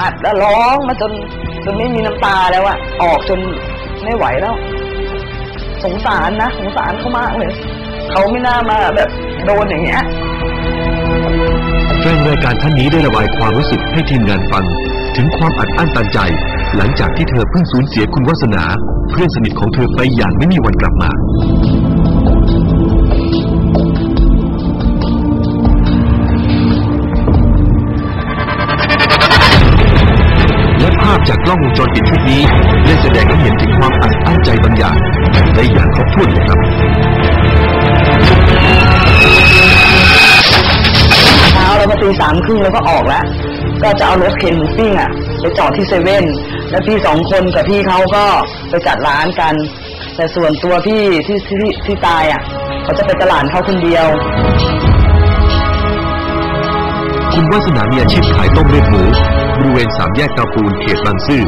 อัดแล้วร้องมาจนจนไม่มีน้ำตาแล้วอะออกจนไม่ไหวแล้ว สงสารนะสงสารเขามากเลยเขาไม่น่ามาแบบโดนอย่างเงี้ยแฟนรายการท่านนี้ได้ระบายความรู้สึกให้ทีมงานฟัง ถึงความอัดอั้นตันใจ หลังจากที่เธอเพิ่งสูญเสียคุณวาสนา เพื่อนสนิทของเธอไปอย่างไม่มีวันกลับมา ล้องวงจรปิดชุดนี้ได้แสดงให้เห็นถึงความอัดอั้นใจบางอย่างได้อย่างครบถ้วนเลยครับเช้าแล้วก็ตีสามครึ่งแล้วก็ออกแล้ว ก็จะเอารถเข็นหมูปิ้งอะ ไปจอดที่เซเว่นแล้วพี่สองคนกับพี่เขาก็ไปจัดร้านกัน แต่ส่วนตัวพี่ที่ที่ที่ตายอะ เขาจะไปตลาดเขาคนเดียว คุณวาสนามีอาชีพขายต้มเลือดหมูบริเวณสามแยกเตาปูนเขตบางซื่อ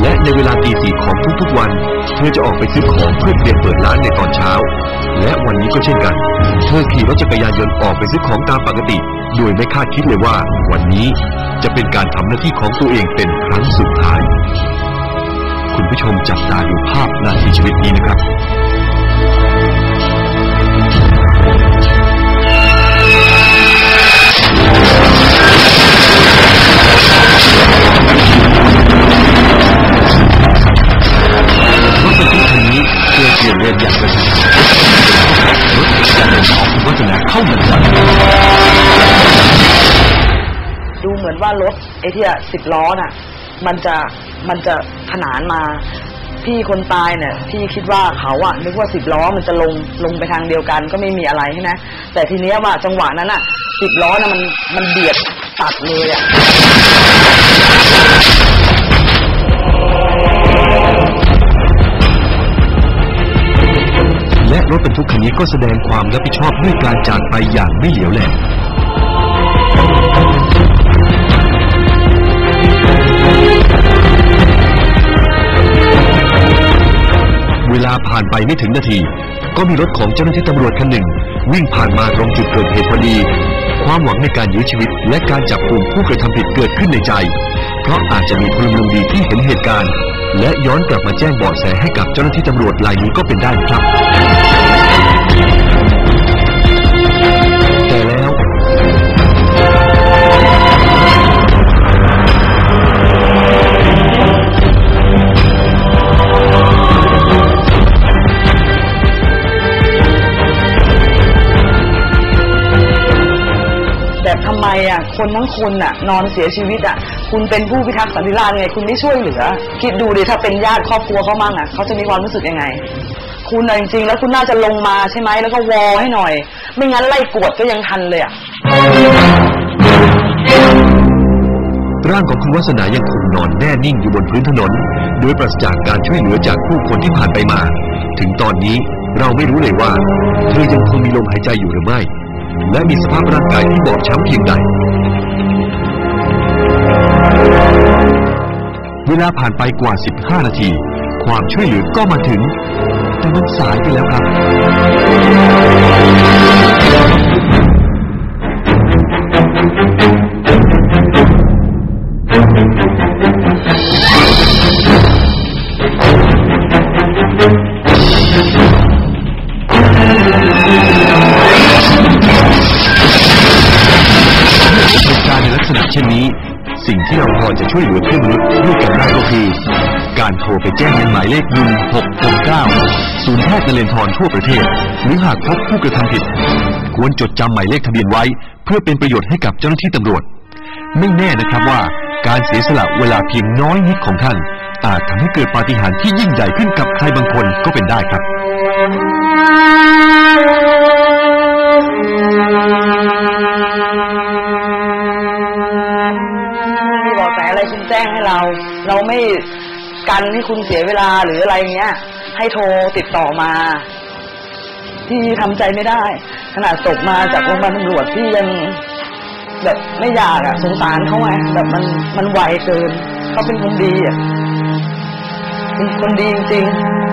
และในเวลาตีสี่ของทุกๆวัน เธอจะออกไปซื้อของเพื่อเตรียมเปิดร้านในตอนเช้า และวันนี้ก็เช่นกัน เธอขี่รถจักรยานยนต์ออกไปซื้อของตามปกติ โดยไม่คาดคิดเลยว่า วันนี้จะเป็นการทำหน้าที่ของตัวเองเป็นครั้งสุดท้าย คุณผู้ชมจับตาดูภาพนาทีชีวิตนี้นะครับ มือนว่ารถไอ้ที่สิบล้อน่ะ มันจะมันจะขนานมาพี่คนตายเนี่ยพี่คิดว่าเขาอะนึกว่าสิบล้อมันจะลงลงไปทางเดียวกันก็ไม่มีอะไรใช่ไหมแต่ทีเนี้ยว่าจังหวะนั้นอะสิบล้อน่ะมันมันเบียดตัดเลยอะและรถบรรทุกคันนี้ก็แสดงความรับผิดชอบด้วยการจากไปอย่างไม่เหลียวแล วลาผ่านไปไม่ถึงนาที ก็มีรถของเจ้าหน้าที่ตำรวจคันหนึ่ง วิ่งผ่านมาตรงจุดเกิดเหตุพอดี ความหวังในการยื้อชีวิต และการจับกลุ่มผู้กระทำผิดเกิดขึ้นในใจ เพราะอาจจะมีพลเมืองดีที่เห็นเหตุการณ์ และย้อนกลับมาแจ้งเบาะแสให้กับเจ้าหน้าที่ตำรวจรายนี้ก็เป็นได้ครับ อะคนทั้งคนอะ นอนเสียชีวิตอะ คุณเป็นผู้พิทักษ์สันติราษฎร์ไงคุณไม่ช่วยเหลือ คิดดูดิถ้าเป็นญาติครอบครัวเขามั่งอะเขาจะมีความรู้สึกยังไง คุณน่ะจริงๆ แล้วคุณน่าจะลงมาใช่ไหมแล้วก็วอให้หน่อย ไม่งั้นไล่กวดก็ยังทันเลยอะร่างของคุณวัสนายังคงนอนแน่นิ่งอยู่บนพื้นถนน โดยปราศจากการช่วยเหลือจากผู้คนที่ผ่านไปมา ถึงตอนนี้เราไม่รู้เลยว่า เธอยังคงมีลมหายใจอยู่หรือไม่ และมีสภาพร่างกายที่บอบช้ำเพียงใด เวลาผ่านไปกว่า 15 นาที ความช่วยเหลือก็มาถึง แต่มันสายไปแล้วครับ สิ่งที่เราพอจะช่วยเหลือเพื่อนมนุษย์ด้วยกันได้ก็คือ การโทรไปแจ้งในหมายเลข1669ศูนย์แพทย์นเรนทรทั่วประเทศ หรือหากพบผู้กระทำผิด ควรจดจำหมายเลขทะเบียนไว้ เพื่อเป็นประโยชน์ให้กับเจ้าหน้าที่ตำรวจ ไม่แน่นะครับว่า การเสียสละเวลาเพียงน้อยนิดของท่าน อาจทำให้เกิดปาฏิหาริย์ที่ยิ่งใหญ่ขึ้นกับใครบางคนก็เป็นได้ครับ เราเราไม่กันให้คุณเสียเวลาหรืออะไรเงี้ย ให้โทรติดต่อมา ที่ทำใจไม่ได้ ขนาดศพมาจากโรงพยาบาลตำรวจที่ยังแบบไม่อยากอะสงสารเขาไงแบบมันมันไวเกินเขาเป็นคนดีอะเป็นคนดีจริงๆ